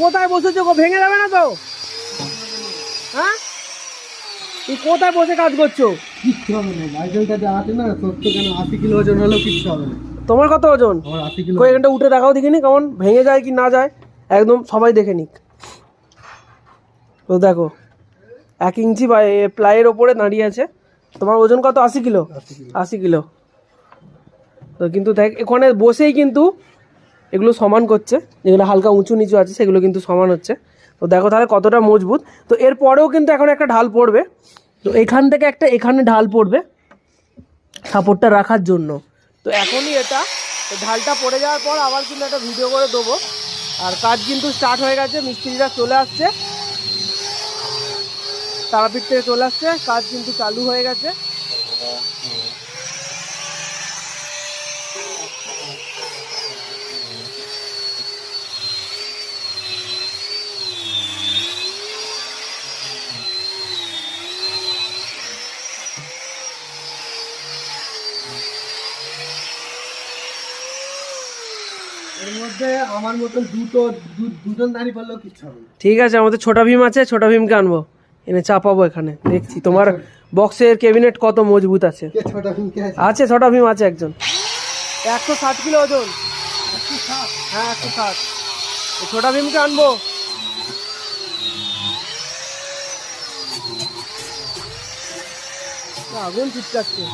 কোথায় বসেছো গো? ভেঙে যাবে না তো? হ্যাঁ? তুই কোথায় বসে কাজ করছ? কিচ্ছু হবে না মাইকেলটা যে আছে না কেন আশি কিলো ওজন হলেও কিচ্ছু হবে না। তোমার কত ওজন? আমার আশি কিলো কই এখানটা উঠে দেখাও দেখিনি কেমন ভেঙে যায় কি না যায় একদম সবাই দেখে নিক। তো দেখো এক ইঞ্চি প্লাইয়ের ওপরে দাঁড়িয়ে আছে। তোমার ওজন কত? আশি কিলো? আশি কিলো। আশি কিলো। তো কিন্তু দেখ এখানে বসেই কিন্তু এগুলো সমান করছে, যেগুলো হালকা উঁচু নিচু আছে, সেগুলো কিন্তু সমান হচ্ছে। তো দেখো তাহলে কতটা মজবুত। তো এরপরেও কিন্তু এখন একটা ঢাল পড়বে। তো এখান থেকে একটা এখানে ঢাল পড়বে সাপোর্টটা রাখার জন্য। তো এখনই এটা ঢালটা পড়ে যাওয়ার পর আবার কিন্তু একটা ভিডিও করে দেবো। আর কাজ কিন্তু স্টার্ট হয়ে গেছে, মিস্ত্রিরা চলে আসছে। তারাপীঠ থেকে চলে আসছে, কাজ কিন্তু চালু হয়ে গেছে। এর মধ্যে আমার মতন দুটো দুজন দাঁড়িয়ে পড়লেও কিচ্ছু হবে ঠিক আছে আমাদের ছোটা ভীম আছে ছোটা ভীমকে আনব। এনে চাপাবো এখানে দেখছি। তোমার বক্সের ক্যাবিনেট কত মজবুত আছে? আছে? ছোটা ভীম আছে একজন। একশো ষাট কিলো ওজন। হ্যাঁ একশো ষাট। ছোটা ভীমকে আনব। আগুন চিটকাচ্ছে